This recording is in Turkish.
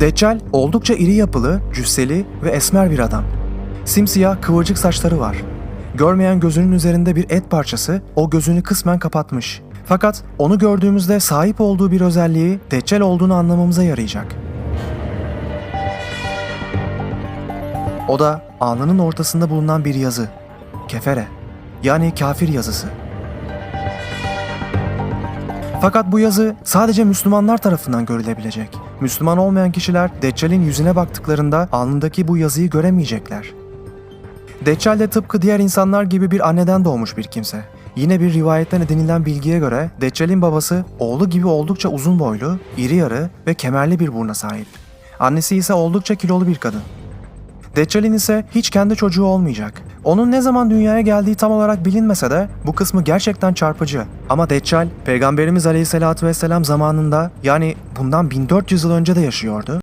Deccal oldukça iri yapılı, cüsseli ve esmer bir adam. Simsiyah kıvırcık saçları var. Görmeyen gözünün üzerinde bir et parçası o gözünü kısmen kapatmış. Fakat onu gördüğümüzde sahip olduğu bir özelliği Deccal olduğunu anlamamıza yarayacak. O da alnının ortasında bulunan bir yazı. Kefere. Yani kafir yazısı. Fakat bu yazı sadece Müslümanlar tarafından görülebilecek. Müslüman olmayan kişiler Deccal'in yüzüne baktıklarında alnındaki bu yazıyı göremeyecekler. Deccal de tıpkı diğer insanlar gibi bir anneden doğmuş bir kimse. Yine bir rivayetten edinilen bilgiye göre Deccal'in babası oğlu gibi oldukça uzun boylu, iri yarı ve kemerli bir buruna sahip. Annesi ise oldukça kilolu bir kadın. Deccal'in ise hiç kendi çocuğu olmayacak. Onun ne zaman dünyaya geldiği tam olarak bilinmese de bu kısmı gerçekten çarpıcı. Ama Deccal, Peygamberimiz Aleyhisselatü Vesselam zamanında yani bundan 1400 yıl önce de yaşıyordu